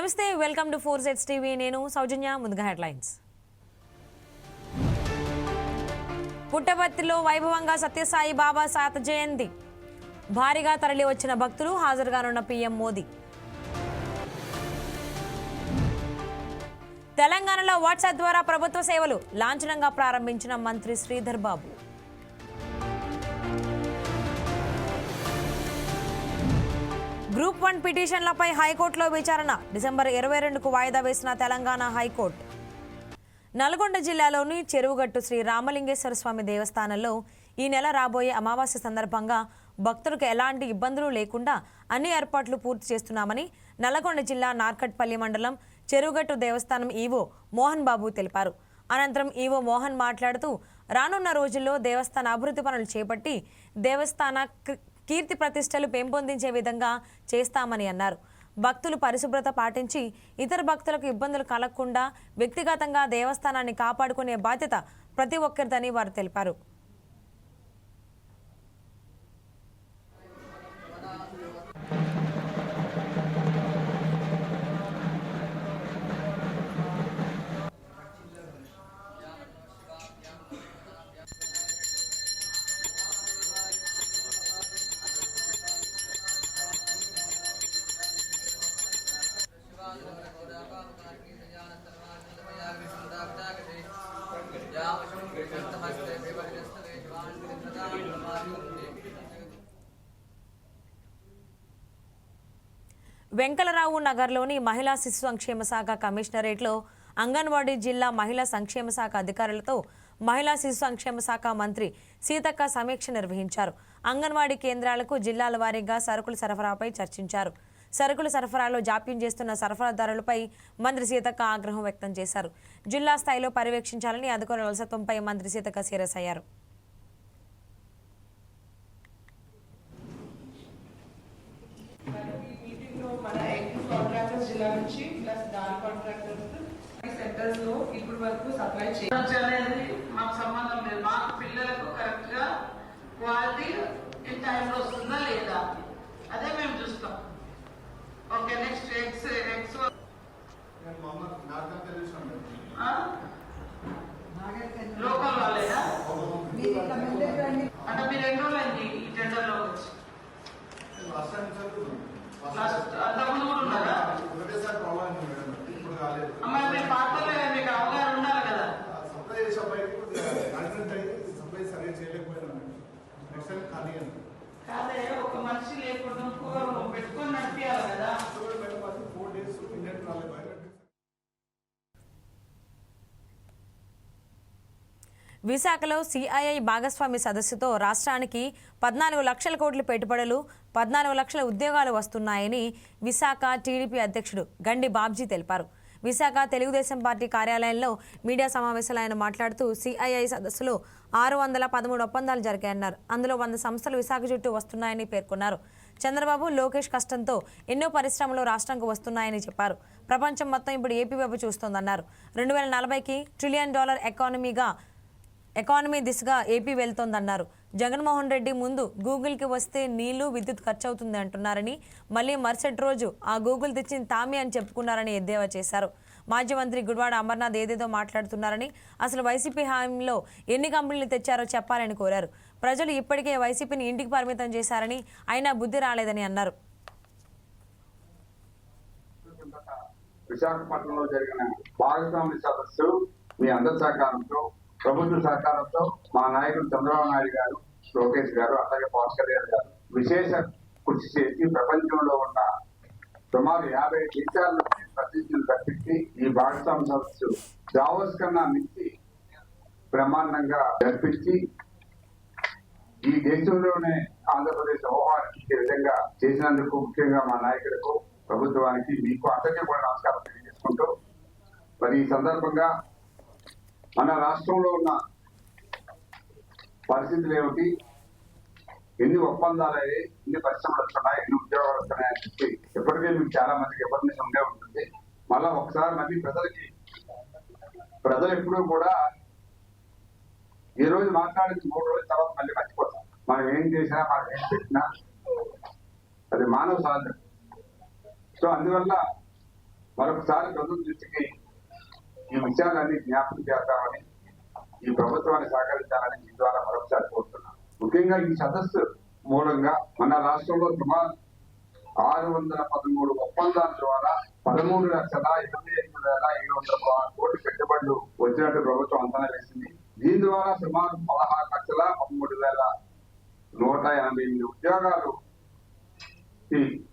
నమస్తే welcome to four sides TV. నేను సౌజన్య ముందుగా హెడ్లైన్స్. పుట్టపర్తిలో వైభవంగా సత్యసాయి బాబా శాత జయంతి. భారీగా తరలి వచ్చిన భక్తులు హాజరుగానున్న పీఎం మోదీ. తెలంగాణలో వాట్సాప్ ద్వారా ప్రభుత్వ సేవలు లాంఛనంగా ప్రారంభించిన మంత్రి శ్రీధర్ బాబు. గ్రూప్ వన్ పిటిషన్లపై హైకోర్టులో విచారణ. డిసెంబర్ ఇరవై రెండుకు వాయిదా వేసిన తెలంగాణ హైకోర్టు. నల్గొండ జిల్లాలోని చెరువుగట్టు శ్రీ రామలింగేశ్వర స్వామి దేవస్థానంలో ఈ నెల రాబోయే అమావాస్య సందర్భంగా భక్తులకు ఎలాంటి ఇబ్బందులు లేకుండా అన్ని ఏర్పాట్లు పూర్తి చేస్తున్నామని నల్గొండ జిల్లా నార్కట్పల్లి మండలం చెరువుగట్టు దేవస్థానం ఈవో మోహన్ బాబు తెలిపారు. అనంతరం ఈవో మోహన్ మాట్లాడుతూ రానున్న రోజుల్లో దేవస్థాన అభివృద్ధి పనులు చేపట్టి దేవస్థాన కీర్తి ప్రతిష్టలు పెంపొందించే విధంగా చేస్తామని అన్నారు. భక్తులు పరిశుభ్రత పాటించి ఇతర భక్తులకు ఇబ్బందులు కలగకుండా వ్యక్తిగతంగా దేవస్థానాన్ని కాపాడుకునే బాధ్యత ప్రతి ఒక్కరిదని వారు తెలిపారు. వెంకలరావు నగర్లోని మహిళా శిశు సంక్షేమ శాఖ కమిషనరేట్లో అంగన్వాడీ జిల్లా మహిళా సంక్షేమ శాఖ అధికారులతో మహిళా శిశు సంక్షేమ శాఖ మంత్రి సీతక్క సమీక్ష నిర్వహించారు. అంగన్వాడీ కేంద్రాలకు జిల్లాల వారీగా సరుకుల సరఫరాపై చర్చించారు. సరుకుల సరఫరాలో జాప్యం చేస్తున్న సరఫరాదారులపై మంత్రి సీతక్క ఆగ్రహం వ్యక్తం చేశారు. జిల్లా స్థాయిలో పర్యవేక్షించాలని అధికారుల అలసత్వంపై మంత్రి సీతక్క సీరియస్ అయ్యారు ఈ మీటింగ్లో మన ఎగ్స్ కాంట్రాక్టర్స్ జిల్లా నుంచి ప్లస్ దాని కాంట్రాక్టర్స్ సెంటర్స్లో ఇప్పుడు ఖర్చు అనేది మాకు సంబంధం లేదు. మాకు పిల్లలకు కరెక్ట్గా క్వాలిటీ ఇన్ టైంలో వస్తుందా లేదా అదే మేము చూస్తాం. Okay next x x local వాళ్ళేనా? అంటే మీరు ఎన్ని రోజులు అయింది ఈ టెండర్లో వచ్చి? అంతకుముందు కూడా ఉన్నారా? అమ్మాయి మీరు పాత్రలో మీకు అవగాహన ఉండాలి కదా యాక్సిడెంట్ సప్లై నెక్స్ట్ టైం ఖాళీ అని కాదే ఒక మనిషి లేకుండా పెట్టుకొని నడిపించాలి కదా ఫోర్ డేస్ ఇండియన్ రాలేదు విశాఖలో సిఐఐ భాగస్వామి సదస్సుతో రాష్ట్రానికి పద్నాలుగు లక్షల కోట్ల పెట్టుబడులు పద్నాలుగు లక్షల ఉద్యోగాలు వస్తున్నాయని విశాఖ టీడీపీ అధ్యక్షుడు గండి బాబ్జీ తెలిపారు. విశాఖ తెలుగుదేశం పార్టీ కార్యాలయంలో మీడియా సమావేశంలో ఆయన మాట్లాడుతూ సిఐఐ సదస్సులో ఆరు వందల పదమూడు ఒప్పందాలు జరిగాయన్నారు. అందులో వంద సంస్థలు విశాఖ చుట్టూ వస్తున్నాయని పేర్కొన్నారు. చంద్రబాబు లోకేష్ కష్టంతో ఎన్నో పరిశ్రమలు రాష్ట్రానికి వస్తున్నాయని చెప్పారు. ప్రపంచం మొత్తం ఇప్పుడు ఏపీ వైపు చూస్తోందన్నారు. రెండు వేల నలభైకి ట్రిలియన్ డాలర్ ఎకానమీగా ఎకానమీ దిశగా ఏపీ వెళ్తోందన్నారు. జగన్మోహన్ రెడ్డి ముందు గూగుల్కి వస్తే నీళ్ళు విద్యుత్ ఖర్చు అవుతుంది అంటున్నారని మళ్ళీ మరుసటి రోజు ఆ గూగుల్ తెచ్చిన తామే అని చెప్పుకున్నారని ఎద్దేవా చేశారు. మాజీ మంత్రి గుడివాడ అమర్నాథ్ ఏదేదో మాట్లాడుతున్నారని అసలు వైసీపీ హామీలో ఎన్ని కంపెనీలు తెచ్చారో చెప్పాలని కోరారు. ప్రజలు ఇప్పటికే వైసీపీని ఇంటికి పరిమితం చేశారని అయినా బుద్ధి రాలేదని అన్నారు. విశాఖపట్నంలో జరిగిన భాగస్వామి సదస్సు మీ అందరి సహకారంతో ప్రభుత్వ సహకారంతో మా నాయకుడు చంద్రబాబు నాయుడు గారు లోకేష్ గారు అలాగే పవన్ కళ్యాణ్ గారు విశేష కృషి చేసి ప్రపంచంలో ఉన్న సుమారు యాభై దేశాలను ప్రతినిధులు తప్పించి ఈ భాగస్వామ్య సదస్సు దావోస్ కన్నా మించి బ్రహ్మాండంగా జరిపించి ఈ దేశంలోనే ఆంధ్రప్రదేశ్ ఆహ్వానించే విధంగా చేసినందుకు ముఖ్యంగా మా నాయకులకు ప్రభుత్వానికి మీకు అందరికీ కూడా నమస్కారం తెలియజేసుకుంటూ మరి ఈ సందర్భంగా మన రాష్ట్రంలో ఉన్న పరిస్థితులు ఏమిటి? ఎన్ని ఒప్పందాలు అయ్యాయి? ఎన్ని పరిశ్రమలు వస్తున్నాయి? ఎన్ని ఉద్యోగాలు వస్తున్నాయని చెప్పి ఇప్పటికే మీకు చాలా మందికి ఇబ్బంది ఉండే ఉంటుంది. మళ్ళా ఒకసారి మళ్ళీ ప్రజలకి ప్రజలు ఎప్పుడూ కూడా ఈ రోజు మాట్లాడింది మూడు రోజుల తర్వాత మళ్ళీ మర్చిపోతాం. మనం ఏం చేసినా మనం ఏం పెట్టినా అది మానవ సాధన. సో అందువల్ల మరొకసారి ప్రజల దృష్టికి ఈ విషయాలన్నీ జ్ఞాపకం చేద్దామని ఈ ప్రభుత్వాన్ని సహకరించాలని మీ ద్వారా మరొకసారి కోరుతున్నాను ముఖ్యంగా ఈ సదస్సు మూలంగా మన రాష్ట్రంలో సుమారు ఆరు వందల పదమూడు ఒప్పందాల ద్వారా పదమూడు లక్షల ఇరవై ఎనిమిది వేల ఏడు వందల కోట్లు కోట్ల పెట్టుబడులు వచ్చినట్టు ప్రభుత్వం అంచనా వేసింది. దీని ద్వారా సుమారు పదహారు లక్షల పదమూడు వేల నూట ఎనభై ఎనిమిది ఉద్యోగాలు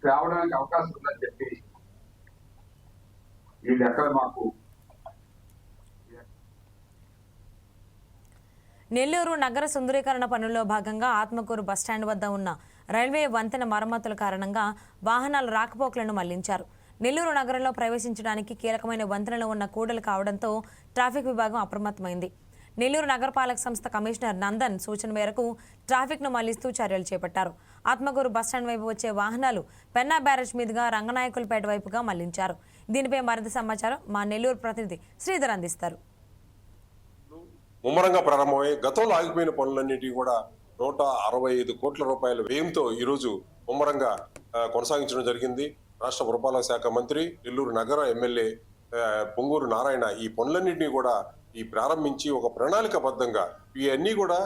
రావడానికి అవకాశం ఉందని చెప్పి ఈ లెక్కలు మాకు నెల్లూరు నగర సుందరీకరణ పనుల్లో భాగంగా ఆత్మకూరు బస్టాండ్ వద్ద ఉన్న రైల్వే వంతెన మరమ్మతుల కారణంగా వాహనాలు రాకపోకలను మళ్ళించారు. నెల్లూరు నగరంలో ప్రవేశించడానికి కీలకమైన వంతెనలో ఉన్న కూడలు కావడంతో ట్రాఫిక్ విభాగం అప్రమత్తమైంది. నెల్లూరు నగరపాలక సంస్థ కమిషనర్ నందన్ సూచన మేరకు ట్రాఫిక్ను మళ్ళిస్తూ చర్యలు చేపట్టారు. ఆత్మకూరు బస్టాండ్ వైపు వచ్చే వాహనాలు పెన్నా బ్యారేజ్ మీదుగా రంగనాయకులపేట వైపుగా మళ్ళించారు. దీనిపై మరింత సమాచారం మా నెల్లూరు ప్రతినిధి శ్రీధర్ అందిస్తారు. ముమ్మరంగా ప్రారంభమై గతంలో ఆగిపోయిన పనులన్నిటికీ కూడా నూట అరవై ఐదు కోట్ల రూపాయల వ్యయంతో ఈరోజు ముమ్మరంగా కొనసాగించడం జరిగింది. రాష్ట్ర పురపాలక శాఖ మంత్రి నెల్లూరు నగర ఎమ్మెల్యే పొంగూరు నారాయణ ఈ పనులన్నింటినీ కూడా ఈ ప్రారంభించి ఒక ప్రణాళికబద్ధంగా ఇవన్నీ కూడా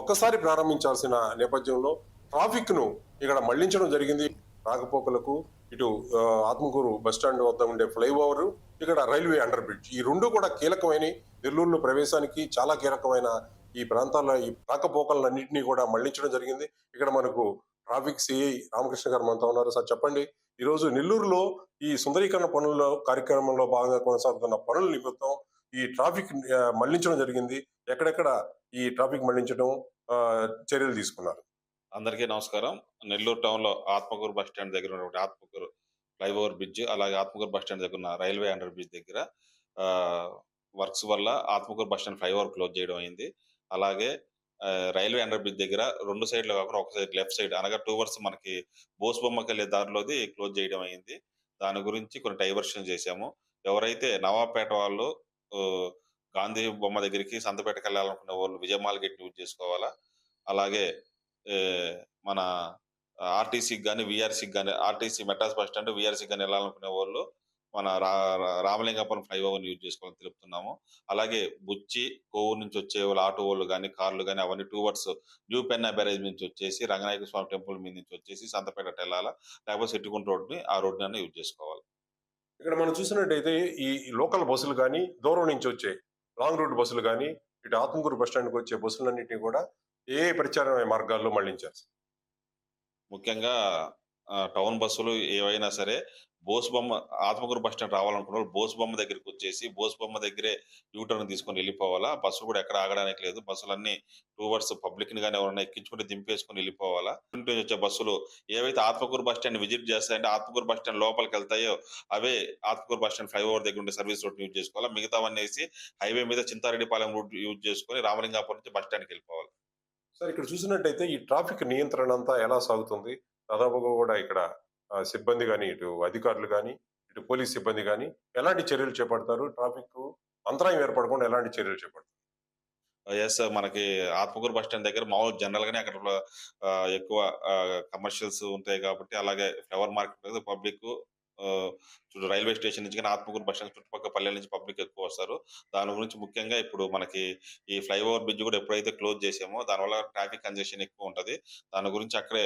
ఒక్కసారి ప్రారంభించాల్సిన నేపథ్యంలో ట్రాఫిక్ను ఇక్కడ మళ్ళించడం జరిగింది. రాకపోకలకు ఇటు ఆత్మకూరు బస్టాండ్ వద్ద ఉండే ఫ్లైఓవర్ ఇక్కడ రైల్వే అండర్ బ్రిడ్జ్. ఈ రెండు కూడా కీలకమైన నెల్లూరులో ప్రవేశానికి చాలా కీలకమైన ఈ ప్రాంతాల్లో ఈ రాకపోకలన్నింటినీ కూడా మళ్ళించడం జరిగింది. ఇక్కడ మనకు ట్రాఫిక్ సిఐ రామకృష్ణ గారు మనతో ఉన్నారు. సార్ చెప్పండి. ఈ రోజు నెల్లూరులో ఈ సుందరీకరణ పనుల్లో కార్యక్రమంలో భాగంగా కొనసాగుతున్న పనుల నిమిత్తం ఈ ట్రాఫిక్ మళ్ళించడం జరిగింది. ఎక్కడెక్కడ ఈ ట్రాఫిక్ మళ్ళించడం చర్యలు తీసుకున్నారు? అందరికీ నమస్కారం. నెల్లూరు టౌన్లో ఆత్మకూరు బస్ స్టాండ్ దగ్గర ఉన్నటువంటి ఆత్మకూరు ఫ్లైఓవర్ బ్రిడ్జ్ అలాగే ఆత్మకూరు బస్ స్టాండ్ దగ్గర ఉన్న రైల్వే అండర్ బ్రిడ్జ్ దగ్గర వర్క్స్ వల్ల Atmakur bus stand flyover close చేయడం అయింది. అలాగే రైల్వే అండర్ బ్రిడ్జ్ దగ్గర రెండు సైడ్లు కాకుండా ఒక సైడ్ లెఫ్ట్ సైడ్ అనగా టూ వర్స్ మనకి బోస్ బొమ్మకి వెళ్ళే దారిలోది క్లోజ్ చేయడం అయింది. దాని గురించి కొన్ని డైవర్షన్ చేశాము. ఎవరైతే నవాబ్పేట వాళ్ళు గాంధీ బొమ్మ దగ్గరికి సంతపేటకి వెళ్ళాలనుకునే వాళ్ళు విజయమాల్ గేట్ యూజ్ చేసుకోవాలా? అలాగే మన ఆర్టీసీకి కానీ వీఆర్సీకి కానీ ఆర్టీసీ మెట్రాస్ బస్ స్టాండ్ వీఆర్సీకి కానీ వెళ్ళాలనుకునే వాళ్ళు మన రా రా- రామలింగాపురం ఫ్లైఓవర్ యూజ్ చేసుకోవాలని తెలుపుతున్నాము. అలాగే బుచ్చి కోవూరు నుంచి వచ్చే వాళ్ళు ఆటో వాళ్ళు కానీ కార్లు కానీ అవన్నీ two wheelers new Penna barrage నుంచి వచ్చేసి రంగనాయక స్వామి టెంపుల్ మీద నుంచి వచ్చేసి సంతపేట వెళ్ళాలా లేకపోతే సిట్టుకుంట రోడ్ని ఆ రోడ్ని యూజ్ చేసుకోవాలి. ఇక్కడ మనం చూసినట్టయితే ఈ లోకల్ బస్సులు కానీ దూరం నుంచి వచ్చే లాంగ్ రూట్ బస్సులు కానీ ఇటు ఆత్మకూరు బస్ స్టాండ్కి వచ్చే బస్సులన్నింటినీ కూడా ఏ ప్రచార మార్గాల్లో మళ్ళించారు ముఖ్యంగా టౌన్ బస్సులు ఏవైనా సరే బోసుబొమ్మ ఆత్మకూరు బస్ స్టాండ్ రావాలనుకున్న వాళ్ళు బోస్ బొమ్మ దగ్గరికి వచ్చేసి బోస్ బొమ్మ దగ్గరే యూటర్న్ తీసుకొని వెళ్ళిపోవాలా? బస్సులు కూడా ఎక్కడ ఆగడానికి లేదు. బస్సులన్నీ టూవర్స్ పబ్లిక్ని కానీ ఎవరైనా ఎక్కించుకుంటే దింపేసుకొని వెళ్ళిపోవాలా? ఇంటి నుంచి వచ్చే బస్సులు ఏవైతే ఆత్మకూరు బస్ స్టాండ్ విజిట్ చేస్తాయంటే ఆత్మకూరు బస్ స్టాండ్ లోపలికి వెళ్తాయో అవే ఆత్మకూరు బస్ స్టాండ్ ఫ్లైఓవర్ దగ్గర ఉండే సర్వీస్ రోడ్ యూజ్ చేసుకోవాలా? మిగతావన్నీ వేసి హైవే మీద చింతారెడ్డిపాలెం రూట్ యూజ్ చేసుకొని రామలింగాపురం నుంచి బస్ స్టాండ్కి వెళ్ళిపోవాలి? సార్ ఇక్కడ చూసినట్టయితే ఈ ట్రాఫిక్ నియంత్రణ అంతా ఎలా సాగుతుంది? దాదాపుగా కూడా ఇక్కడ సిబ్బంది కానీ ఇటు అధికారులు కానీ ఇటు పోలీస్ సిబ్బంది కానీ ఎలాంటి చర్యలు చేపడతారు? ట్రాఫిక్ అంతరాయం ఏర్పడకుండా ఎలాంటి చర్యలు చేపడతారు? ఎస్ మనకి ఆత్మకూరు బస్ స్టాండ్ దగ్గర మామూలు జనరల్ గానే అక్కడ ఎక్కువ కమర్షియల్స్ ఉంటాయి కాబట్టి అలాగే flower market public railway station నుంచి కానీ ఆత్మకూరు బస్ స్టాండ్ చుట్టుపక్కల పల్లెల నుంచి పబ్లిక్ ఎక్కువ వస్తారు. దాని గురించి ముఖ్యంగా ఇప్పుడు మనకి ఈ ఫ్లైఓవర్ బ్రిడ్జ్ కూడా ఎప్పుడైతే క్లోజ్ చేసామో దానివల్ల ట్రాఫిక్ కంజెషన్ ఎక్కువ ఉంటది. దాని గురించి అక్కడే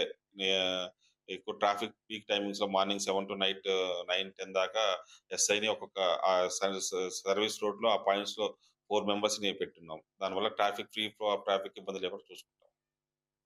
ఎక్కువ ట్రాఫిక్ పీక్ టైమింగ్స్లో morning seven to night nine ten దాకా ఎస్ఐని ఒక్కొక్క సర్వీస్ రోడ్లో ఆ పాయింట్స్లో ఫోర్ మెంబర్స్ని పెట్టున్నాం దానివల్ల traffic free flow of traffic ఇబ్బంది లేకుండా చూసుకుంటాం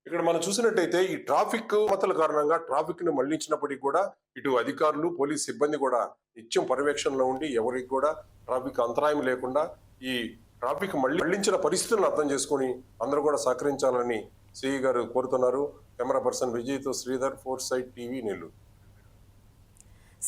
ఇక్కడ మనం చూసినట్టయితే ఈ ట్రాఫిక్ మతల కారణంగా ట్రాఫిక్ని మళ్ళించినప్పటికీ కూడా ఇటు అధికారులు పోలీస్ సిబ్బంది కూడా నిత్యం పర్యవేక్షణలో ఉండి ఎవరికి కూడా ట్రాఫిక్ అంతరాయం లేకుండా ఈ ట్రాఫిక్ మళ్ళీ మళ్ళించిన పరిస్థితులను అర్థం చేసుకొని అందరూ కూడా సహకరించాలని సిఈ గారు కోరుతున్నారు. Camera person విజయ్తో Sridhar four side TV Nellore.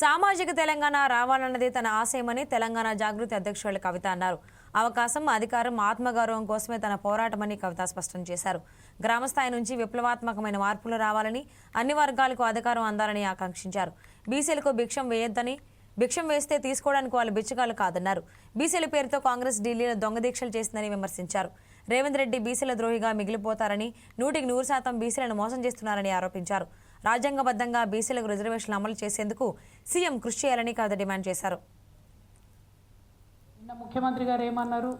సామాజిక తెలంగాణ రావాలన్నదే తన ఆశయమని తెలంగాణ జాగృతి అధ్యక్షురాలు కవిత అన్నారు. అవకాశం అధికారం ఆత్మగౌరవం కోసమే తన పోరాటమని కవిత స్పష్టం చేశారు. గ్రామస్థాయి నుంచి విప్లవాత్మకమైన మార్పులు రావాలని అన్ని వర్గాలకు అధికారం అందాలని ఆకాంక్షించారు. బీసీలకు భిక్షం వేయొద్దని భిక్షం వేస్తే తీసుకోవడానికి వాళ్ళు బిచ్చగాలు కాదన్నారు. బీసీల పేరుతో కాంగ్రెస్ ఢిల్లీలో దొంగ దీక్షలు చేసిందని విమర్శించారు. రేవంత్ రెడ్డి బీసీల ద్రోహిగా మిగిలిపోతారని నూటికి నూరు శాతం బీసీలను మోసం చేస్తున్నారని ఆరోపించారు. రాజ్యాంగబద్ధంగా బీసీలకు రిజర్వేషన్లు అమలు చేసేందుకు సీఎం కృషి చేయాలని కాదు డిమాండ్ చేశారు. ముఖ్యమంత్రి గారు ఏమన్నారు?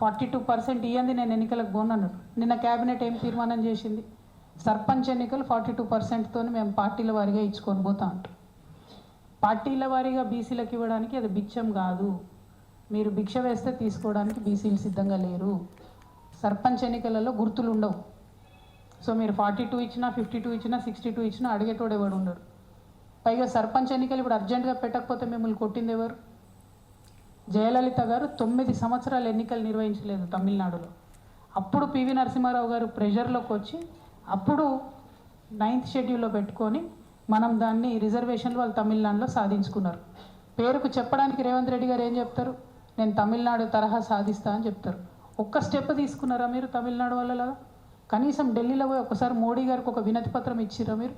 ఫార్టీ టూ పర్సెంట్ ఇయ్యంది నేను ఎన్నికలకు పోనన్నారు నిన్న కేబినెట్ ఏం తీర్మానం చేసింది? సర్పంచ్ ఎన్నికలు ఫార్టీ టూ పర్సెంట్తో మేము పార్టీల వారీగా ఇచ్చుకొని పోతా అంటాం పార్టీల వారీగా బీసీలకు ఇవ్వడానికి అది బిచ్చం కాదు. మీరు భిక్ష వేస్తే తీసుకోవడానికి బీసీలు సిద్ధంగా లేరు. సర్పంచ్ ఎన్నికలలో గుర్తులు ఉండవు. సో మీరు ఫార్టీ టూ ఇచ్చినా ఫిఫ్టీ టూ ఇచ్చినా సిక్స్టీ టూ ఇచ్చినా అడిగేటోడు ఎవడు ఉండడు. పైగా సర్పంచ్ ఎన్నికలు ఇప్పుడు అర్జెంటుగా పెట్టకపోతే మిమ్మల్ని కొట్టింది ఎవరు? జయలలిత గారు తొమ్మిది సంవత్సరాలు ఎన్నికలు నిర్వహించలేదు తమిళనాడులో. అప్పుడు పివి నరసింహారావు గారు ప్రెషర్లోకి వచ్చి అప్పుడు నైన్త్ షెడ్యూల్లో పెట్టుకొని మనం దాన్ని రిజర్వేషన్లు వాళ్ళు తమిళనాడులో సాధించుకున్నారు. పేరుకు చెప్పడానికి రేవంత్ రెడ్డి గారు ఏం చెప్తారు? నేను తమిళనాడు తరహా సాధిస్తా అని చెప్తారు. ఒక్క స్టెప్ తీసుకున్నారా మీరు తమిళనాడు వాళ్ళలాగా? కనీసం ఢిల్లీలో పోయి ఒకసారి మోడీ గారికి ఒక వినతి పత్రం ఇచ్చిరా మీరు?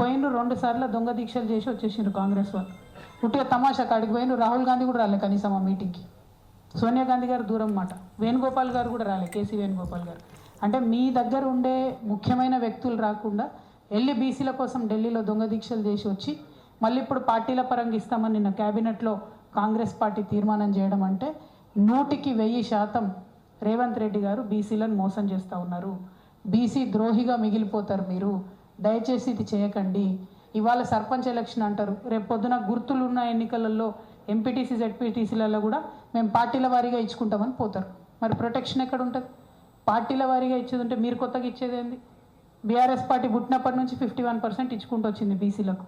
పోయినరు రెండు సార్లు దొంగ దీక్షలు చేసి వచ్చేసిండ్రు కాంగ్రెస్ వాళ్ళు. ఉట్టిగా తమాషా కాడికి పోయిన రాహుల్ గాంధీ కూడా రాలే కనీసం ఆ మీటింగ్కి సోనియా గాంధీ గారు దూరం మాట. వేణుగోపాల్ గారు కూడా రాలే కేసీ వేణుగోపాల్ గారు. అంటే మీ దగ్గర ఉండే ముఖ్యమైన వ్యక్తులు రాకుండా వెళ్ళి బీసీల కోసం ఢిల్లీలో దొంగ దీక్షలు చేసి వచ్చి మళ్ళీ ఇప్పుడు పార్టీల పరంగా ఇస్తామని నిన్న క్యాబినెట్లో కాంగ్రెస్ పార్టీ తీర్మానం చేయడం అంటే నూటికి వెయ్యి శాతం రేవంత్ రెడ్డి గారు బీసీలను మోసం చేస్తూ ఉన్నారు. బీసీ ద్రోహిగా మిగిలిపోతారు మీరు. దయచేసి ఇది చేయకండి. ఇవాళ సర్పంచ్ ఎలక్షన్ అంటారు. రేపు పొద్దున గుర్తులున్న ఎన్నికలలో ఎంపీటీసీ జెడ్పీటీసీలలో కూడా మేము పార్టీల వారీగా ఇచ్చుకుంటామని పోతారు. మరి ప్రొటెక్షన్ ఎక్కడ ఉంటుంది పార్టీల వారీగా ఇచ్చేది ఉంటే మీరు కొత్తగా ఇచ్చేది ఏంది? బీఆర్ఎస్ పార్టీ పుట్టినప్పటి నుంచి ఫిఫ్టీ వన్ పర్సెంట్ ఇచ్చుకుంటూ వచ్చింది బీసీలకు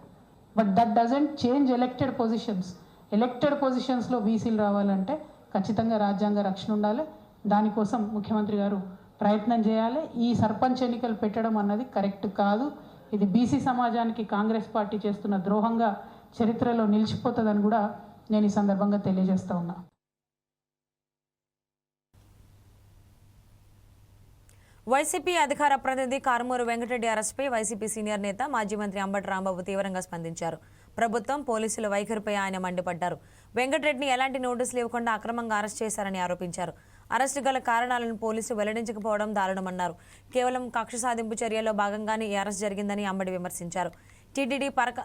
but that doesn't change elected positions elected పొజిషన్స్లో బీసీలు రావాలంటే ఖచ్చితంగా రాజ్యాంగ రక్షణ ఉండాలి. దానికోసం ముఖ్యమంత్రి గారు ప్రయత్నం చేయాలి. ఈ సర్పంచ్ ఎన్నికలు పెట్టడం అన్నది కరెక్ట్ కాదు. ఇది బీసీ సమాజానికి కాంగ్రెస్ పార్టీ చేస్తున్న ద్రోహంగా చరిత్రలో నిలిచిపోతుందని కూడా నేను ఈ సందర్భంగా తెలియజేస్తా ఉన్నా. వైసీపీ అధికార ప్రతినిధి కారుమూరు వెంకటరెడ్డి అరెస్టుపై వైసీపీ సీనియర్ నేత మాజీ మంత్రి అంబటి రాంబాబు తీవ్రంగా స్పందించారు. ప్రభుత్వం పోలీసుల వైఖరిపై ఆయన మండిపడ్డారు. వెంకటరెడ్డిని ఎలాంటి నోటీసులు ఇవ్వకుండా అక్రమంగా అరెస్ట్ చేశారని ఆరోపించారు. అరెస్టు గల కారణాలను పోలీసులు వెల్లడించకపోవడం దారుణమన్నారు. కేవలం కక్ష సాధింపు చర్యల్లో భాగంగానే ఈ అరెస్ట్ జరిగిందని అంబడి విమర్శించారు. టీటీడీ పరక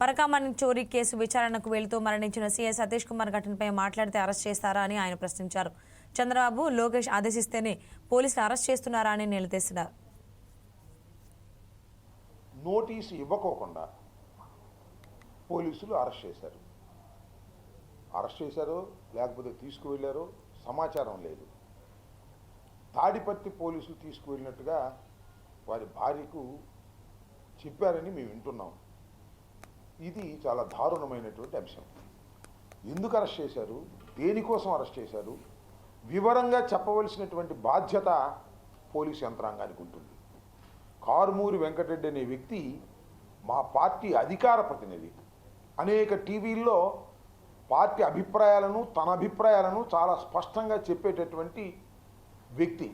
పరకామణి చోరీ కేసు విచారణకు వెళుతూ మరణించిన సీఐ సతీష్ కుమార్ ఘటనపై మాట్లాడితే అరెస్ట్ చేస్తారా అని ఆయన ప్రశ్నించారు. చంద్రబాబు లోకేష్ ఆదేశిస్తేనే పోలీసులు అరెస్ట్ చేస్తున్నారా అని నిలదీస్తున్నారు. నోటీసు ఇవ్వకోకుండా పోలీసులు అరెస్ట్ చేశారు. అరెస్ట్ చేశారో లేకపోతే తీసుకువెళ్ళారో. సమాచారం లేదు. తాడిపత్తి పోలీసులు తీసుకువెళ్ళినట్టుగా వారి భార్యకు చెప్పారని మేము వింటున్నాం. ఇది చాలా దారుణమైనటువంటి అంశం. ఎందుకు అరెస్ట్ చేశారు? దేనికోసం అరెస్ట్ చేశారు? వివరంగా చెప్పవలసినటువంటి బాధ్యత పోలీసు యంత్రాంగానికి ఉంటుంది. కారుమూరి వెంకటరెడ్డి అనే వ్యక్తి మా పార్టీ అధికార ప్రతినిధి. అనేక టీవీల్లో పార్టీ అభిప్రాయాలను తన అభిప్రాయాలను చాలా స్పష్టంగా చెప్పేటటువంటి వ్యక్తి.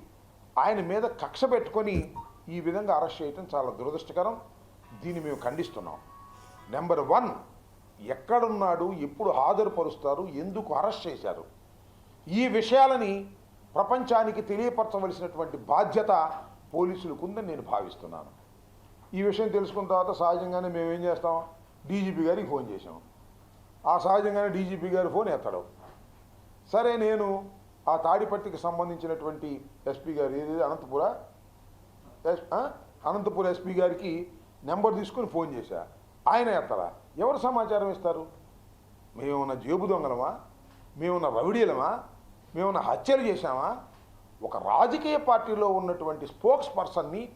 ఆయన మీద కక్ష పెట్టుకొని ఈ విధంగా అరెస్ట్ చేయటం చాలా దురదృష్టకరం. దీన్ని మేము ఖండిస్తున్నాం. నెంబర్ వన్ ఎక్కడున్నాడు ఎప్పుడు హాజరుపరుస్తారు ఎందుకు అరెస్ట్ చేశారు? ఈ విషయాలని ప్రపంచానికి తెలియపరచవలసినటువంటి బాధ్యత పోలీసులకు ఉందని నేను భావిస్తున్నాను. ఈ విషయం తెలుసుకున్న తర్వాత సహజంగానే మేము ఏం చేస్తాం? డీజీపీ గారికి ఫోన్ చేసాం ఆ సహజంగానే డీజీపీ గారు ఫోన్ ఎత్తడం. సరే నేను ఆ తాడిపట్టికి సంబంధించినటువంటి ఎస్పీ గారు ఏది అనంతపుర? అనంతపుర ఎస్పీ గారికి నెంబర్ తీసుకుని ఫోన్ చేశా. ఆయన ఎత్తరా ఎవరు సమాచారం ఇస్తారు? మేమున్న జేబు దొంగలమా? మేమున్న రవిడీలమా మేమున్న హత్యలు చేశామా? ఒక రాజకీయ పార్టీలో ఉన్నటువంటి స్పోక్స్ పర్సన్ని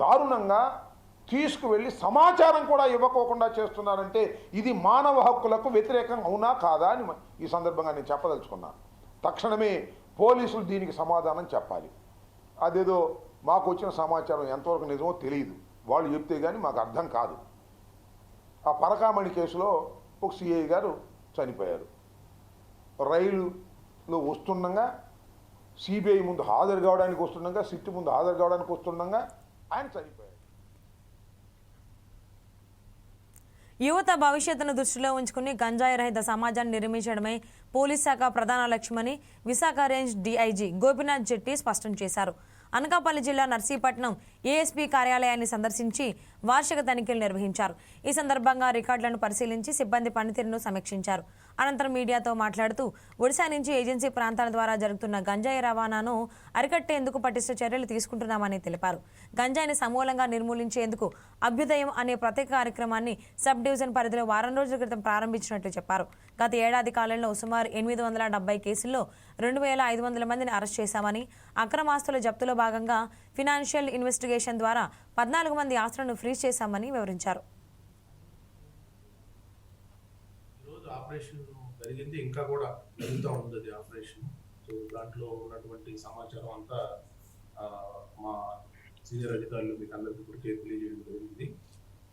దారుణంగా తీసుకువెళ్ళి సమాచారం కూడా ఇవ్వకోకుండా చేస్తున్నారంటే ఇది మానవ హక్కులకు వ్యతిరేకం అవునా కాదా అని ఈ సందర్భంగా నేను చెప్పదలుచుకున్నాను తక్షణమే పోలీసులు దీనికి సమాధానం చెప్పాలి. అదేదో మాకు వచ్చిన సమాచారం ఎంతవరకు నిజమో తెలియదు వాళ్ళు చెప్తే కానీ మాకు అర్థం కాదు. ఆ పరకామణి కేసులో ఒక సిఐ గారు చనిపోయారు. రైలులో వస్తుండగా సిబిఐ ముందు హాజరు కావడానికి వస్తుండగా సిట్టు ముందు హాజరు కావడానికి వస్తుండగా ఆయన చనిపోయారు. యువత భవిష్యత్తును దృష్టిలో ఉంచుకుని గంజాయి రహిత సమాజాన్ని నిర్మించడమే పోలీస్ శాఖ ప్రధాన లక్ష్యమని విశాఖ రేంజ్ డీఐజీ గోపినాథ్ జెట్టి స్పష్టం చేశారు. అనకాపల్లి జిల్లా నర్సీపట్నం ఏఎస్పీ కార్యాలయాన్ని సందర్శించి వార్షిక తనిఖీలు నిర్వహించారు. ఈ సందర్భంగా రికార్డులను పరిశీలించి సిబ్బంది పనితీరును సమీక్షించారు. అనంతరం మీడియాతో మాట్లాడుతూ ఒడిశా నుంచి ఏజెన్సీ ప్రాంతాల ద్వారా జరుగుతున్న గంజాయి రవాణాను అరికట్టేందుకు పటిష్ట చర్యలు తీసుకుంటున్నామని తెలిపారు. గంజాయిని సమూలంగా నిర్మూలించేందుకు అభ్యుదయం అనే ప్రత్యేక కార్యక్రమాన్ని సబ్ డివిజన్ పరిధిలో వారం రోజుల క్రితం ప్రారంభించినట్లు చెప్పారు. గత ఏడాది కాలంలో సుమారు ఎనిమిది వందల డెబ్బై కేసుల్లో రెండు వేల ఐదు వందల మందిని అరెస్ట్ చేశామని అక్రమాస్తుల జప్తులో భాగంగా ఫినాన్షియల్ ఇన్వెస్టిగేషన్ ద్వారా పద్నాలుగు మంది ఆస్తులను ఫ్రీజ్ చేశామని వివరించారు. ఆపరేషన్ జరిగింది. ఇంకా కూడా జరుగుతూ ఉంది అది ఆపరేషన్. సో దాంట్లో ఉన్నటువంటి సమాచారం అంతా మా సీనియర్ అధికారులు మీకు అందరికీ ఇప్పటికే తెలియజేయడం జరిగింది.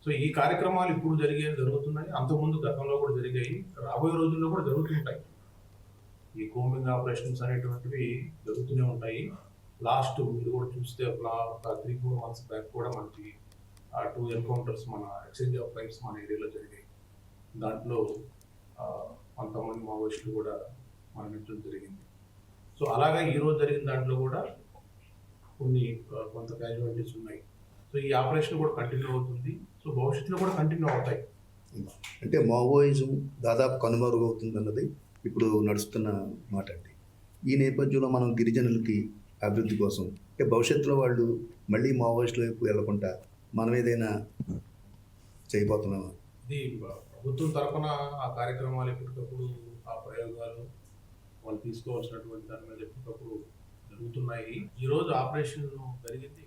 సో ఈ కార్యక్రమాలు ఇప్పుడు జరిగే జరుగుతున్నాయి. అంతకుముందు గతంలో కూడా జరిగాయి. రాబోయే రోజుల్లో కూడా జరుగుతుంటాయి. ఈ కోమింగ్ ఆపరేషన్స్ అనేటువంటివి జరుగుతూనే ఉంటాయి. లాస్ట్ మీరు కూడా చూస్తే ఒక త్రీ ఫోర్ మంత్స్ బ్యాక్ కూడా మనకి ఆ టూ ఎన్కౌంటర్స్ మన ఎక్స్చేంజ్ ఆఫ్ ఫైట్స్ మన ఏరియాలో జరిగాయి. దాంట్లో కొంతమంది మావోయిస్టులు కూడా మరణించడం జరిగింది. సో అలాగే ఈరోజు జరిగిన దాంట్లో కూడా కొన్ని కొంత క్యాజువాలిటీస్ ఉన్నాయి. సో ఈ ఆపరేషన్ కూడా కంటిన్యూ అవుతుంది. సో భవిష్యత్తులో కూడా కంటిన్యూ అవుతాయి. అంటే మావోయిజం దాదాపు కనుమరుగవుతుంది అన్నది ఇప్పుడు నడుస్తున్న మాట అండి. ఈ నేపథ్యంలో మనం గిరిజనులకి అభివృద్ధి కోసం అంటే భవిష్యత్తులో వాళ్ళు మళ్ళీ మావోయిస్టుల వైపు వెళ్ళకుండా మనం ఏదైనా చేయబోతున్నామా? ఇది ప్రభుత్వం తరఫున ఆ కార్యక్రమాలు ఎప్పటికప్పుడు ఆ ప్రయోగాలు వాళ్ళు తీసుకోవాల్సినటువంటి దాని మీద ఎప్పటికప్పుడు జరుగుతున్నాయి. ఈరోజు ఆపరేషన్ జరిగింది.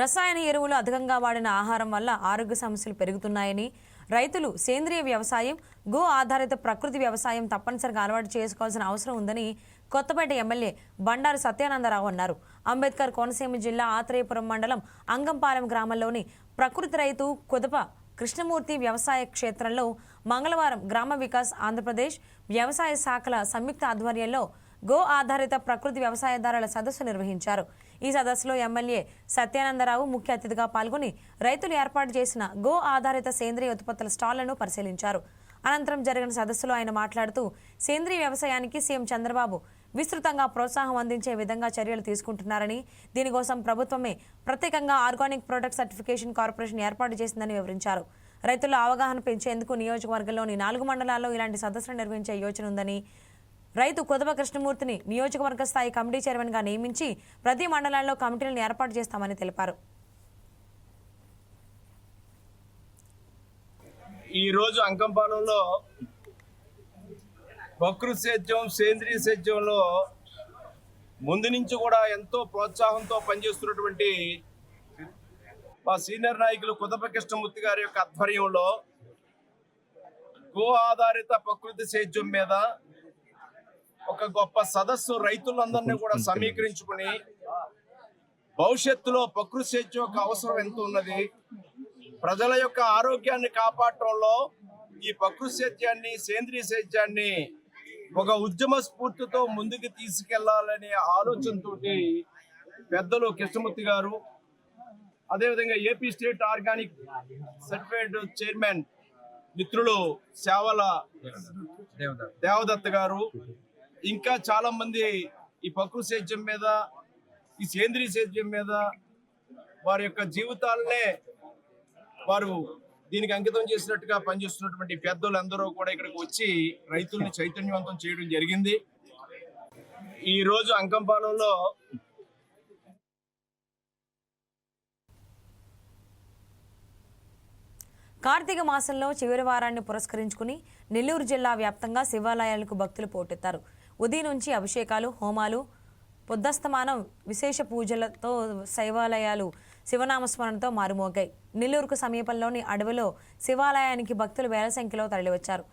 రసాయన ఎరువులు అధికంగా వాడిన ఆహారం వల్ల ఆరోగ్య సమస్యలు పెరుగుతున్నాయని రైతులు సేంద్రియ వ్యవసాయం గో ఆధారిత ప్రకృతి వ్యవసాయం తప్పనిసరిగా అలవాటు చేసుకోవాల్సిన అవసరం ఉందని కొత్తపేట ఎమ్మెల్యే బండారు సత్యానందరావు అన్నారు. అంబేద్కర్ కోనసీమ జిల్లా ఆత్రేయపురం మండలం అంగంపాలెం గ్రామంలోని ప్రకృతి రైతు కుదప కృష్ణమూర్తి వ్యవసాయ క్షేత్రంలో మంగళవారం గ్రామ వికాస్ ఆంధ్రప్రదేశ్ వ్యవసాయ శాఖల సంయుక్త ఆధ్వర్యంలో గో ఆధారిత ప్రకృతి వ్యవసాయదారుల సదస్సు నిర్వహించారు. ఈ సదస్సులో ఎమ్మెల్యే సత్యానందరావు ముఖ్య అతిథిగా పాల్గొని రైతులు ఏర్పాటు చేసిన గో ఆధారిత సేంద్రియ ఉత్పత్తుల స్టాళ్ళను పరిశీలించారు. అనంతరం జరిగిన సదస్సులో ఆయన మాట్లాడుతూ సేంద్రియ వ్యవసాయానికి సీఎం చంద్రబాబు విస్తృతంగా ప్రోత్సాహం అందించే విధంగా చర్యలు తీసుకుంటున్నారని దీనికోసం ప్రభుత్వమే ప్రత్యేకంగా ఆర్గానిక్ ప్రొడక్ట్ సర్టిఫికేషన్ కార్పొరేషన్ ఏర్పాటు చేసిందని వివరించారు. రైతుల అవగాహన పెంచేందుకు నియోజకవర్గంలోని నాలుగు మండలాల్లో ఇలాంటి సదస్సులు నిర్వహించే యోచన ఉందని రైతు కుదవ కృష్ణమూర్తిని నియోజకవర్గ స్థాయి కమిటీ చైర్మన్గా నియమించి ప్రతి మండలాల్లో కమిటీలను ఏర్పాటు చేస్తామని తెలిపారు. ఈరోజు అంకంపాలెంలో ప్రకృతి సేద్యం సేంద్రియ సేద్యంలో ముందు నుంచి కూడా ఎంతో ప్రోత్సాహంతో పనిచేస్తున్నటువంటి మా సీనియర్ నాయకులు కుదప కృష్ణమూర్తి గారి యొక్క ఆధ్వర్యంలో గో ఆధారిత ప్రకృతి సేద్యం మీద ఒక గొప్ప సదస్సు రైతులందరినీ కూడా సమీకరించుకుని భవిష్యత్తులో ప్రకృతి సేద్యం యొక్క అవసరం ఎంత ఉన్నది ప్రజల యొక్క ఆరోగ్యాన్ని కాపాడటంలో ఈ ప్రకృతి సేద్యాన్ని సేంద్రియ సేద్యాన్ని ఒక ఉద్యమ స్ఫూర్తితో ముందుకు తీసుకెళ్ళాలనే ఆలోచనతో పెద్దలు కృష్ణమూర్తి గారు అదేవిధంగా AP state organic certified chairman మిత్రులు సేవల దేవదత్త గారు ఇంకా చాలా మంది ఈ ప్రకృతి సేద్యం మీద ఈ సేంద్రియ సేద్యం మీద వారి యొక్క జీవితాలనే వారు దీనికి అంకితం చేసినట్టుగా పనిచేస్తున్నటువంటి పెద్దలందరూ కూడా ఇక్కడికి వచ్చి రైతుల్ని చైతన్యవంతం చేయడం జరిగింది. ఈ రోజు అంకంపాలెంలో కార్తీక మాసంలో చివరి వారాన్ని పురస్కరించుకుని నెల్లూరు జిల్లా వ్యాప్తంగా శివాలయాలకు భక్తులు పోటెత్తారు. ఉదయం నుంచి అభిషేకాలు హోమాలు పొద్దస్తమానం విశేష పూజలతో శైవాలయాలు శివనామస్మరణతో మారుమోగాయి. నెల్లూరుకు సమీపంలోని అడవిలో శివాలయానికి భక్తులు వేల సంఖ్యలో తరలివచ్చారు.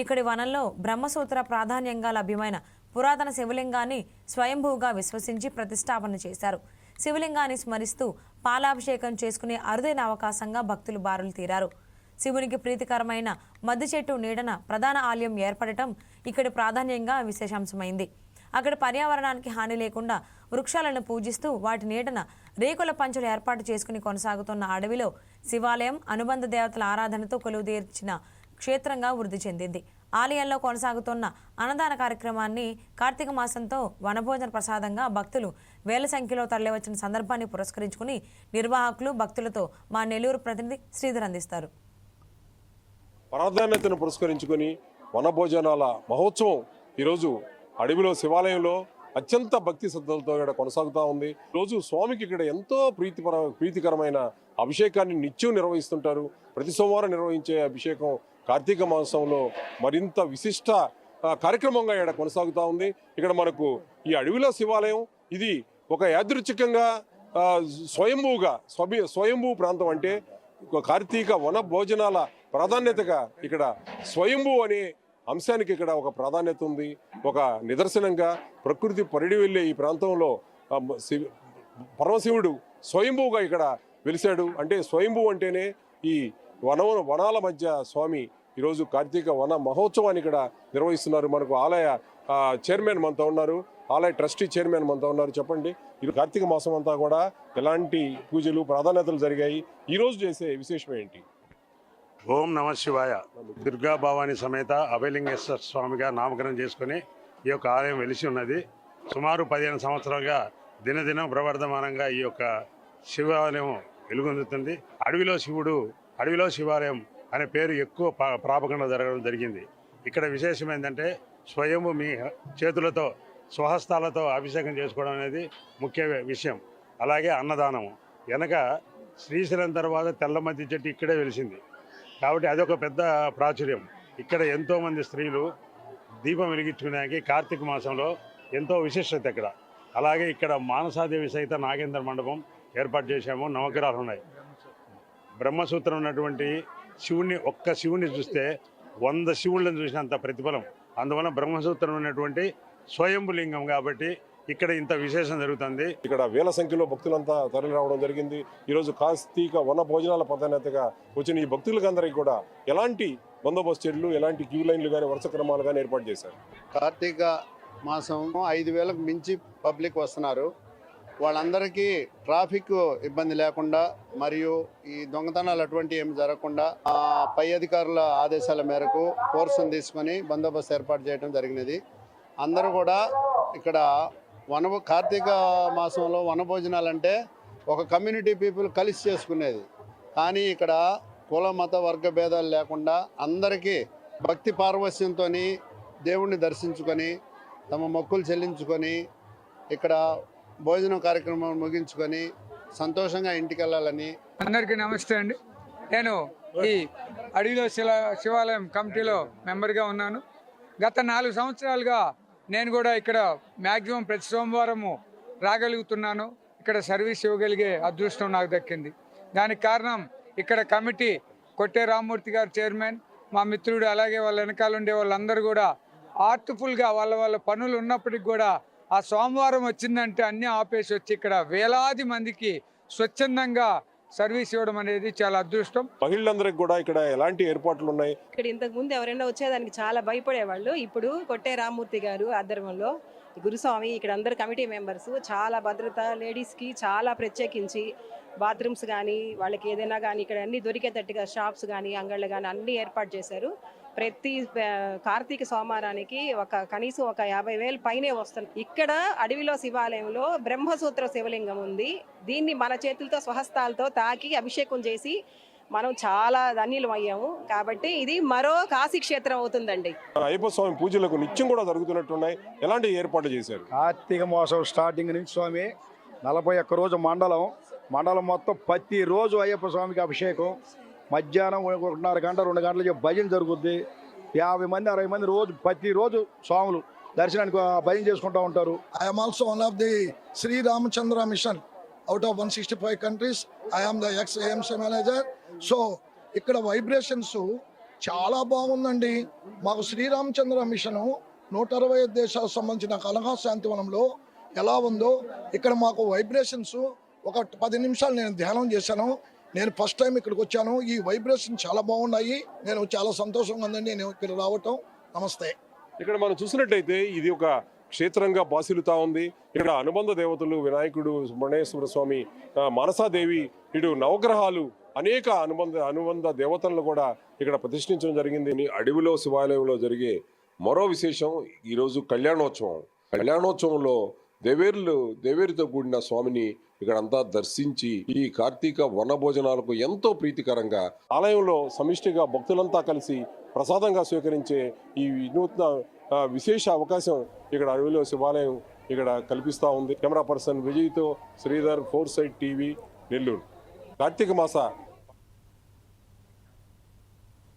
ఇక్కడి వనంలో బ్రహ్మసూత్ర ప్రాధాన్యంగా లభ్యమైన పురాతన శివలింగాన్ని స్వయంభూగా విశ్వసించి ప్రతిష్టాపన చేశారు. శివలింగాన్ని స్మరిస్తూ పాలాభిషేకం చేసుకునే అరుదైన అవకాశంగా భక్తులు బారులు తీరారు. శివునికి ప్రీతికరమైన మద్ది చెట్టు నీడన ప్రధాన ఆలయం ఏర్పడటం ఇక్కడి ప్రాధాన్యంగా విశేషాంశమైంది. అక్కడ పర్యావరణానికి హాని లేకుండా వృక్షాలను పూజిస్తూ వాటి నీడన రేకుల పంచులు ఏర్పాటు చేసుకుని కొనసాగుతున్న అడవిలో శివాలయం అనుబంధ దేవతల ఆరాధనతో కొలువుదీర్చిన క్షేత్రంగా వృద్ధి చెందింది. ఆలయంలో కొనసాగుతున్న అన్నదాన కార్యక్రమాన్ని కార్తీక మాసంతో వనభోజన ప్రసాదంగా భక్తులు వేల సంఖ్యలో తరలివచ్చిన సందర్భాన్ని పురస్కరించుకుని నిర్వాహకులు భక్తులతో మా నెల్లూరు ప్రతినిధి శ్రీధర్ అందిస్తారు. ప్రాధాన్యతను పురస్కరించుకొని వనభోజనాల మహోత్సవం ఈరోజు అడవిలో శివాలయంలో అత్యంత భక్తి శ్రద్ధలతో ఇక్కడ కొనసాగుతూ ఉంది. రోజు స్వామికి ఇక్కడ ఎంతో ప్రీతిపర ప్రీతికరమైన అభిషేకాన్ని నిత్యం నిర్వహిస్తుంటారు. ప్రతి సోమవారం నిర్వహించే అభిషేకం కార్తీక మాసంలో మరింత విశిష్ట కార్యక్రమంగా ఇక్కడ కొనసాగుతూ ఉంది. ఇక్కడ మనకు ఈ అడవిలో శివాలయం ఇది ఒక యాదృచ్ఛికంగా స్వయంభూగా స్వభి స్వయంభూ ప్రాంతం అంటే కార్తీక వన భోజనాల ప్రాధాన్యతగా ఇక్కడ స్వయంభూ అనే అంశానికి ఇక్కడ ఒక ప్రాధాన్యత ఉంది ఒక నిదర్శనంగా ప్రకృతి పరిడి వెళ్ళే ఈ ప్రాంతంలో పరమశివుడు స్వయంభూగా ఇక్కడ వెలిశాడు. అంటే స్వయంభూ అంటేనే ఈ వన వనాల మధ్య స్వామి ఈరోజు కార్తీక వన మహోత్సవాన్ని ఇక్కడ నిర్వహిస్తున్నారు. మనకు ఆలయ చైర్మన్ మనతో ఉన్నారు. ఆలయ ట్రస్టీ చైర్మన్ మనతో ఉన్నారు. చెప్పండి. ఈ కార్తీక మాసం అంతా కూడా ఎలాంటి పూజలు ప్రాధాన్యతలు జరిగాయి? ఈరోజు చేసే విశేషం ఏంటి? ఓం నమ శివాయ. దుర్గా భవాని సమేత అభయలింగేశ్వర స్వామిగా నామకరణం చేసుకుని ఈ యొక్క ఆలయం వెలిసి ఉన్నది. సుమారు పదిహేను సంవత్సరాలుగా దినదినం ప్రవర్ధమానంగా ఈ యొక్క శివాలయం వెలుగొందుతుంది. అడవిలో శివుడు అడవిలో శివాలయం అనే పేరు ఎక్కువ పా- ప్రాపకంగా జరగడం జరిగింది. ఇక్కడ విశేషం ఏంటంటే స్వయం మీ చేతులతో స్వహస్తాలతో అభిషేకం చేసుకోవడం అనేది ముఖ్య విషయం. అలాగే అన్నదానము. వెనక శ్రీశైలం తర్వాత తెల్లమద్ది చెట్టు ఇక్కడే వెలిసింది. కాబట్టి అదొక పెద్ద ప్రాచుర్యం. ఇక్కడ ఎంతోమంది స్త్రీలు దీపం వెలిగించుకునేకి కార్తీక మాసంలో ఎంతో విశిష్టత ఇక్కడ. అలాగే ఇక్కడ మానసాదేవి సహిత నాగేంద్ర మండపం ఏర్పాటు చేశాము నవగ్రహాలు ఉన్నాయి. బ్రహ్మసూత్రం ఉన్నటువంటి శివుణ్ణి ఒక్క శివుణ్ణి చూస్తే వంద శివుళ్ళని చూసినంత ప్రతిఫలం. అందువలన బ్రహ్మసూత్రం ఉన్నటువంటి స్వయంభులింగం కాబట్టి ఇక్కడ ఇంత విశేషం జరుగుతుంది. ఇక్కడ వేల సంఖ్యలో భక్తులంతా తరలి రావడం జరిగింది. ఈరోజు కార్తీక వన భోజనాల ప్రాధాన్యతగా వచ్చిన ఈ భక్తులకందరికీ కూడా ఎలాంటి బందోబస్తు చర్యలు ఎలాంటి క్యూ లైన్లు కానీ వరుస క్రమాలు కానీ ఏర్పాటు చేశారు? కార్తీక మాసం ఐదు వేలకు మించి పబ్లిక్ వస్తున్నారు. వాళ్ళందరికీ ట్రాఫిక్ ఇబ్బంది లేకుండా మరియు ఈ దొంగతనాలు అటువంటి ఏమి జరగకుండా ఆ, పై అధికారుల ఆదేశాల మేరకు ఫోర్స్ని తీసుకొని బందోబస్తు ఏర్పాటు చేయడం జరిగినది. అందరూ కూడా ఇక్కడ వన కార్తీక మాసంలో వనభోజనాలు అంటే ఒక కమ్యూనిటీ పీపుల్ కలిసి చేసుకునేది. కానీ ఇక్కడ కుల మత వర్గ భేదాలు లేకుండా అందరికీ భక్తి పార్వశ్యంతో దేవుణ్ణి దర్శించుకొని తమ మొక్కులు చెల్లించుకొని ఇక్కడ భోజనం కార్యక్రమం ముగించుకొని సంతోషంగా ఇంటికి వెళ్ళాలని అందరికీ నమస్తే అండి. నేను ఈ అడవిలో శిల శివాలయం కమిటీలో మెంబర్గా ఉన్నాను. గత నాలుగు సంవత్సరాలుగా నేను కూడా ఇక్కడ మ్యాక్సిమం ప్రతి సోమవారము రాగలుగుతున్నాను. ఇక్కడ సర్వీస్ ఇవ్వగలిగే అదృష్టం నాకు దక్కింది. దానికి కారణం ఇక్కడ కమిటీ కొట్టే రామ్మూర్తి గారు చైర్మన్ మా మిత్రుడు అలాగే వాళ్ళ వెనకాల ఉండే వాళ్ళందరూ కూడా ఆర్ట్ఫుల్గా వాళ్ళ వాళ్ళ పనులు ఉన్నప్పటికి కూడా ఆ సోమవారం వచ్చిందంటే అన్నీ ఆపేసి వచ్చి ఇక్కడ వేలాది మందికి స్వచ్ఛందంగా సర్వీస్ ఇవ్వడం అనేది చాలా అదృష్టం. మహిళలందరికీ కూడా ఇక్కడ ఎలాంటి ఏర్పాట్లు ఉన్నాయి? ఇక్కడ ఇంతకు ముందు ఎవరైనా వచ్చేదానికి చాలా భయపడేవాళ్ళు. ఇప్పుడు కొట్టే రామ్మూర్తి గారు ఆధ్వర్యంలో గురుస్వామి ఇక్కడ అందరు కమిటీ మెంబర్స్ చాలా భద్రత లేడీస్కి చాలా ప్రత్యేకించి బాత్రూమ్స్ కానీ వాళ్ళకి ఏదైనా కానీ ఇక్కడ అన్ని దొరికేటట్టుగా షాప్స్ కానీ అంగళ్ళు కానీ అన్ని ఏర్పాటు చేశారు. ప్రతి కార్తీక సోమవారానికి ఒక కనీసం ఒక యాభై వేలు పైనే వస్తుంది ఇక్కడ అడవిలో శివాలయంలో బ్రహ్మసూత్ర శివలింగం ఉంది. దీన్ని మన చేతులతో స్వహస్తాలతో తాకి అభిషేకం చేసి మనం చాలా ధన్యులం అయ్యాము. కాబట్టి ఇది మరో కాశీ క్షేత్రం అవుతుందండి. అయ్యప్ప స్వామి పూజలకు నిత్యం కూడా జరుగుతున్నట్టున్నాయి. ఎలాంటి ఏర్పాట్లు చేశారు? కార్తీక మాసం స్టార్టింగ్ నుంచి స్వామి నలభై ఒక్క రోజు మండలం. మండలం మొత్తం ప్రతి రోజు అయ్యప్ప స్వామికి అభిషేకం. మధ్యాహ్నం ఒకటిన్నర గంట రెండు గంటలకి భజన జరుగుద్ది. యాభై మంది అరవై మంది రోజు ప్రతిరోజు స్వాములు దర్శనానికి ఆ భజన చేసుకుంటూ ఉంటారు. I'm also one of the the Sri Ramachandra mission. Out of 165 countries, I am the ex-AMC manager so ఇక్కడ వైబ్రేషన్స్ చాలా బాగుందండి. మాకు శ్రీరామచంద్ర మిషను నూట అరవై ఐదు దేశాలకు సంబంధించిన కలహా శాంతివనంలో ఎలా ఉందో ఇక్కడ మాకు వైబ్రేషన్స్ ఒక పది నిమిషాలు నేను ధ్యానం చేశాను. నేను ఫస్ట్ టైం ఇక్కడికి వచ్చాను. ఈ వైబ్రేషన్ చాలా బాగున్నాయి. నేను చాలా సంతోషంగా ఉందండి. నేను ఇక్కడ రావటం. నమస్తే. ఇక్కడ మనం చూసినట్టయితే ఇది ఒక క్షేత్రంగా బాసిలుతా ఉంది. ఇక్కడ అనుబంధ దేవతలు వినాయకుడు సుబ్రహ్మణ్యేశ్వర స్వామి మనసాదేవి ఇటు నవగ్రహాలు అనేక అనుబంధ అనుబంధ దేవతలను కూడా ఇక్కడ ప్రతిష్ఠించడం జరిగింది. అడవిలో శివాలయంలో జరిగే మరో విశేషం ఈరోజు కళ్యాణోత్సవం. కళ్యాణోత్సవంలో దేవేరులు దేవేరుతో కూడిన స్వామిని ఇక్కడంతా దర్శించి ఈ కార్తీక వన భోజనాలకు ఎంతో ప్రీతికరంగా ఆలయంలో సమిష్టిగా భక్తులంతా కలిసి ప్రసాదంగా స్వీకరించే ఈ వినూత్న విశేష అవకాశం ఇక్కడ అడవిలో శివాలయం ఇక్కడ కల్పిస్తూ ఉంది. Camera person విజయ్తో Sridhar four side TV Nellore. Karthika మాస